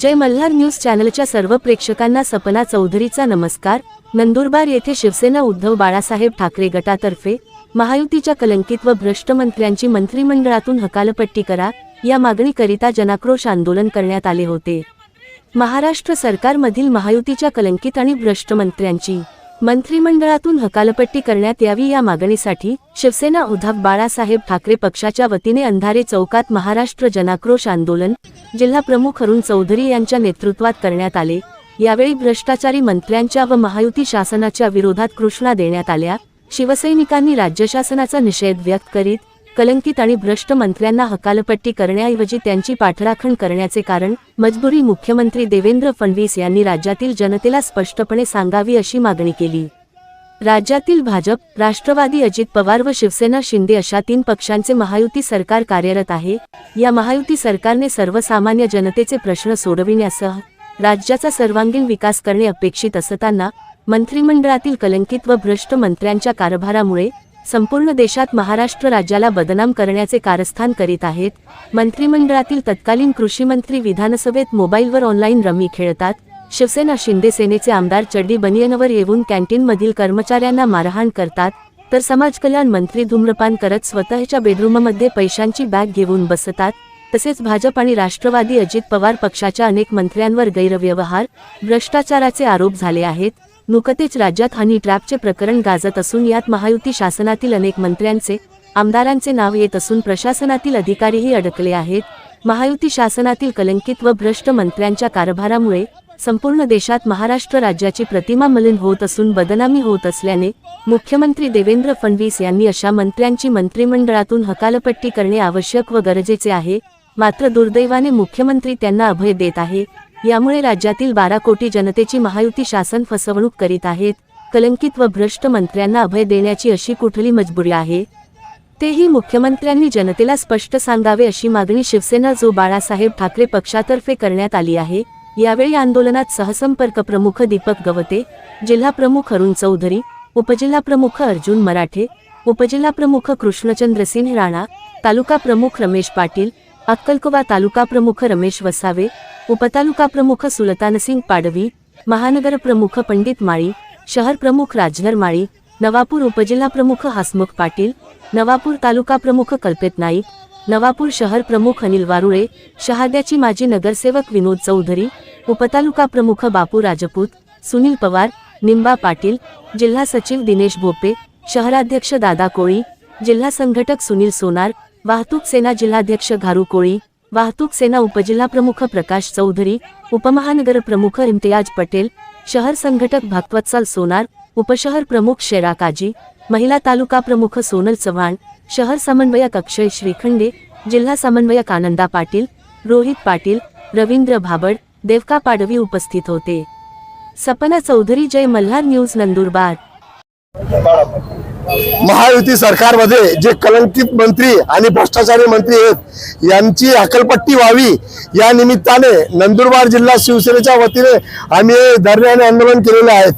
जय Malhar news चॅनलच्या सर्व प्रेक्षकांना सपना चौधरीचा नमस्कार. नंदुरबार येथे शिवसेना उद्धव बाळासाहेब ठाकरे गटातर्फे महायुतीच्या कलंकित व भ्रष्ट मंत्र्यांची मंत्रिमंडळातून हकालपट्टी करा या मागणीकरिता जनाक्रोश आंदोलन करण्यात आले होते. महाराष्ट्र सरकारमधील महायुतीच्या कलंकित आणि भ्रष्ट मंत्र्यांची मंत्रिमंडळातून हकालपट्टी करण्यात यावी या मागणीसाठी शिवसेना उद्धव बाळासाहेब ठाकरे पक्षाच्या वतीने अंधारे चौकात महाराष्ट्र जनाक्रोश आंदोलन जिल्हा प्रमुख अरुण चौधरी यांच्या नेतृत्वात करण्यात आले. यावेळी भ्रष्टाचारी मंत्र्यांच्या व महायुती शासनाच्या विरोधात कृष्णा देण्यात आल्या. शिवसैनिकांनी राज्य शासनाचा निषेध व्यक्त करीत कलंकित आणि भ्रष्ट मंत्र्यांना हकालपट्टी करण्याऐवजी त्यांची पाठराखण करण्याचे कारण मजबुरी मुख्यमंत्री देवेंद्र फडणवीस यांनी राज्यातील जनतेला स्पष्टपणे सांगावी अशी मागणी केली. राज्यातील भाजप राष्ट्रवादी अजित पवार व शिवसेना शिंदे अशा तीन पक्षांचे महायुती सरकार कार्यरत आहे. या महायुती सरकारने सर्वसामान्य जनतेचे प्रश्न सोडविण्यासह राज्याचा सर्वांगीण विकास करणे अपेक्षित असताना मंत्रिमंडळातील कलंकित व भ्रष्ट मंत्र्यांच्या कारभारामुळे संपूर्ण देशात महाराष्ट्र राज्याला बदनाम करण्याचे कारस्थान करीत आहेत. मंत्रिमंडळातील तत्कालीन कृषीमंत्री विधानसभेत मोबाईलवर ऑनलाईन रमी खेळतात. शिवसेना शिंदे सेनेचे आमदार चड्डी बनियनवर येऊन कॅन्टीनमधील कर्मचाऱ्यांना मारहाण करतात. तर समाज कल्याण मंत्री धूम्रपान करत स्वतःच्या बेडरूममध्ये पैशांची बॅग घेऊन बसतात. तसेच भाजप आणि राष्ट्रवादी अजित पवार पक्षाच्या अनेक मंत्र्यांवर गैरव्यवहार भ्रष्टाचाराचे आरोप झाले आहेत. नुकतेच राज्यात हनी ट्रॅपचे प्रकरण गाजत असून यात महायुती शासनातील अनेक मंत्र्यांचे आमदारांचे नाव येत असून प्रशासनातील अधिकारीही अडकले आहेत. महायुती शासनातील कलंकित व भ्रष्ट मंत्र्यांच्या कारभारामुळे संपूर्ण देशात महाराष्ट्र राज्याची प्रतिमा मलिन होत असून बदनामी होत असल्याने मुख्यमंत्री देवेंद्र फडणवीस यांनी अशा मंत्र्यांची मंत्रिमंडळातून हकालपट्टी करणे आवश्यक व गरजेचे आहे. मात्र दुर्दैवाने मुख्यमंत्री त्यांना अभय देत आहे. यामुळे राज्यातील बारा कोटी जनतेची महायुती शासन फसवणूक करीत आहेत. कलंकित व भ्रष्ट मंत्र्यांना अभय देण्याची अशी कुठली मजबुरी आहे? तेही मुख्यमंत्र्यांनी जनतेला स्पष्ट सांगावे अशी मागणी शिवसेना जो बाळासाहेब ठाकरे पक्षातर्फे करण्यात आली आहे यावेळी आंदोलनात सहसंपर्क प्रमुख दीपक गवते जिल्हा प्रमुख अरुण चौधरी उपजिल्हा प्रमुख अर्जुन मराठे उपजिल्हा प्रमुख कृष्णचंद्र सिंह राणा तालुका प्रमुख रमेश पाटील अक्कलकोवा तालुका प्रमुख रमेश वसावे उपतालुका प्रमुख सुलतानसिंग पाडवी महानगर प्रमुख पंडित माळी शहर प्रमुख राजनर माळी नवापूर उपजिल्हा प्रमुख हसमुख पाटील नवापूर तालुका प्रमुख कल्पेत नाईक नवापूर शहर प्रमुख अनिल वारुळे शहाद्याची माजी नगरसेवक विनोद चौधरी उपतालुका प्रमुख बापू राजपूत सुनील पवार निंबा पाटील जिल्हा सचिव दिनेश भोपे शहराध्यक्ष दादा कोळी जिल्हा संघटक सुनील सोनार वाहतूक सेना जिल्हाध्यक्ष घारू कोळी वाहतूक सेना उपजिल्हा प्रमुख प्रकाश चौधरी उपमहानगर प्रमुख इम्तियाज पटेल शहर संघटक भक्तवत्सल सोनार उपशहर प्रमुख शेरा काजी महिला तालुका प्रमुख सोनल चव्हाण शहर समन्वयक अक्षय श्रीखंडे जिल्हा समन्वयक आनंदा पाटील रोहित पाटील रवींद्र भाबड देवका पाडवी उपस्थित होते. सपना चौधरी जय मल्हार न्यूज नंदुरबार. महायुती सरकारमध्ये जे कलंकित मंत्री आणि भ्रष्टाचारी मंत्री आहेत यांची हकलपट्टी व्हावी या निमित्ताने नंदुरबार जिल्हा शिवसेनेच्या वतीने आम्ही धरणे आणि आंदोलन केलेले आहेत.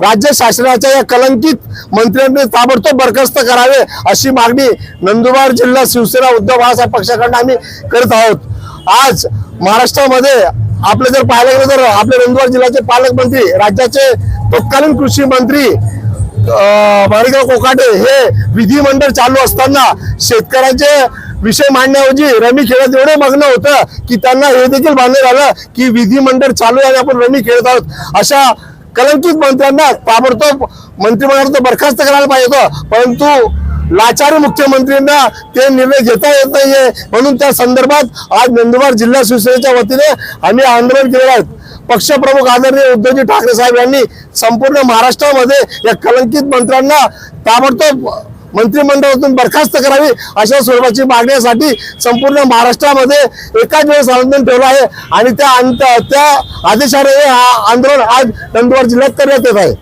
राज्य शासनाच्या या कलंकित मंत्र्यांनी ताबडतोब बरखास्त करावे अशी मागणी नंदुरबार जिल्हा शिवसेना उद्धव बाळासाहेब पक्षाकडनं आम्ही करत आहोत. आज महाराष्ट्रामध्ये आपलं जर पाहायला गेलं तर आपले नंदुरबार जिल्ह्याचे पालकमंत्री राज्याचे तत्कालीन कृषी मंत्री माणिकराव कोकाटे हे विधिमंडळ चालू असताना शेतकऱ्यांचे विषय मांडण्याऐवजी रमी खेळत एवढे मग्न होतं की त्यांना हे देखील मान्य झालं की विधिमंडळ चालू आहे आपण रमी खेळत आहोत. अशा कलंकित मंत्र्यांना ताबडतोब मंत्रिमंडळाचं बरखास्त करायला पाहिजे होतं. परंतु लाचारी मुख्यमंत्र्यांना ते निर्णय घेता येत नाहीये. म्हणून त्या संदर्भात आज नंदुरबार जिल्हा शिवसेनेच्या वतीने आम्ही आंदोलन केलेलं आहे. पक्षप्रमुख आदरणीय उद्धवजी ठाकरे साहेब यांनी संपूर्ण महाराष्ट्रामध्ये या कलंकित मंत्र्यांना ताबडतोब मंत्रिमंडळातून बरखास्त करावी अशा स्वरूपाची मागण्यासाठी संपूर्ण महाराष्ट्रामध्ये एकाच वेळेस आंदोलन ठेवलं आहे. आणि त्या अंत त्या आदेशाने हे आंदोलन आज नंदुरबार जिल्ह्यात करण्यात येत आहे.